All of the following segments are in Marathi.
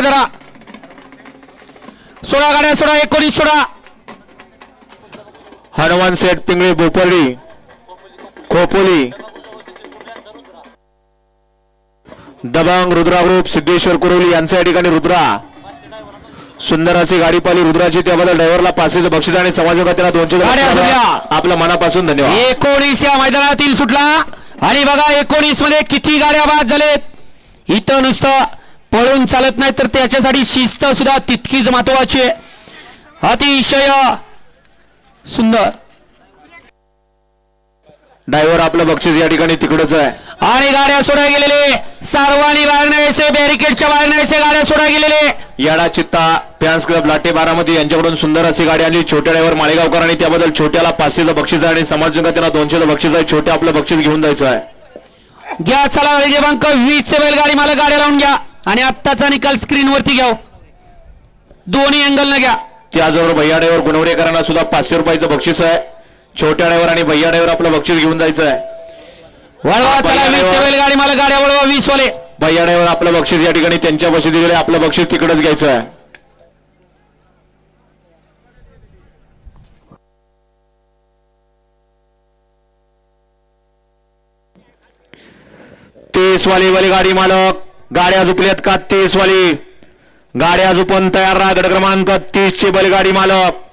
जरा. सोळा गाड्या सोळा एकोणीस सोळा. हनुमान सेठ पिंगळी बोपर्डी खोपोली. दबंग रुद्रा ग्रुप सिद्धेश्वर कुरोली यांच्या या ठिकाणी रुद्रा. सुंदर अशी गाडी पाली रुद्राची त्याबद्दल ड्रायव्हरला पाचशेचं बक्षीस आणि समाजकात्याला दोनशे गाड्या सुटल्या. आपलं मनापासून धन्यवाद. एकोणीस या मैदानातील सुटला. आणि बघा एकोणीसमध्ये किती गाड्या बाद झालेत. इथं नुसतं पळून चालत नाही तर त्याच्यासाठी शिस्त सुद्धा तितकीच महत्वाची आहे. अतिशय सुंदर. ड्रायव्हर आपलं बक्षीस या ठिकाणी तिकडच आहे. आणि गाड्या सोडा गेलेले. सर्वांनी न्यायचे बॅरिकेडच्या न्यायचे गाड्या सोडा गेलेले. याडा चित्ता फॅन्स क्लब लाटे बारामती यांच्याकडून सुंदर अशी गाडी आली छोट्या ड्रायव्हर माळेगावकर आणि त्याबद्दल छोट्याला पाचशेचं बक्षीस आहे आणि समाजकात्याला दोनशेचं बक्षीस आहे. छोट्या आपलं बक्षीस घेऊन जायचं आहे. घ्या चला क्रमांक वीस चे बैलगाडी मला गाड्या लावून घ्या. आणि आत्ताचा निकाल स्क्रीन वरती घ्या दोन्ही अँगल न घ्या. त्याचबरोबर भैया ड्रायव्हर गुणवरेकरांना सुद्धा पाचशे रुपयाचं बक्षीस आहे. छोट्या ड्रायव्हर आणि भैया ड्रायव्हर आपलं बक्षीस घेऊन जायचं आहे वळवा चला बैलगाडी मला गाड्या वळवा वीस वाले भैया ड्रायव्हर आपलं बक्षीस या ठिकाणी त्यांच्या बक्षीस दिलेलं आहे आपलं बक्षीस तिकडच घ्यायचं आहे. तीस वाली वाली गाडी मालक गाड्या झुपल्यात का तीस वाली गाड्या झुपून तयार राहा गट क्रमांक तीस ची बैलगाडी मालक.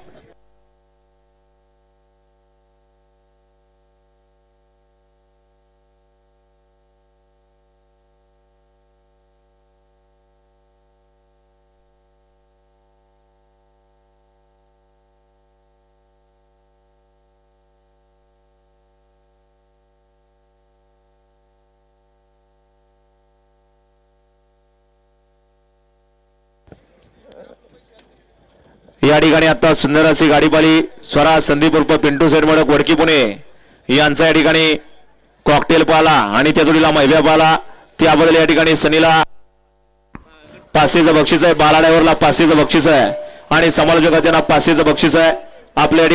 या ठिकाणी आता सुंदर अशी गाडीपाली स्वरा संदीप उर्फ पिंटू सेडमडक वडकी पुणे. यांचा या ठिकाणी कॉकटेल पाला आणि त्या जोडीला मैव्या पाला त्याबद्दल या ठिकाणी सनीला पाचशेचं बक्षीस आहे. बाला ड्रायव्हरला पाचशेचं बक्षीस आहे. आणि समालोचकांना पाचशेचं बक्षीस आहे. आपल्या या ठिकाणी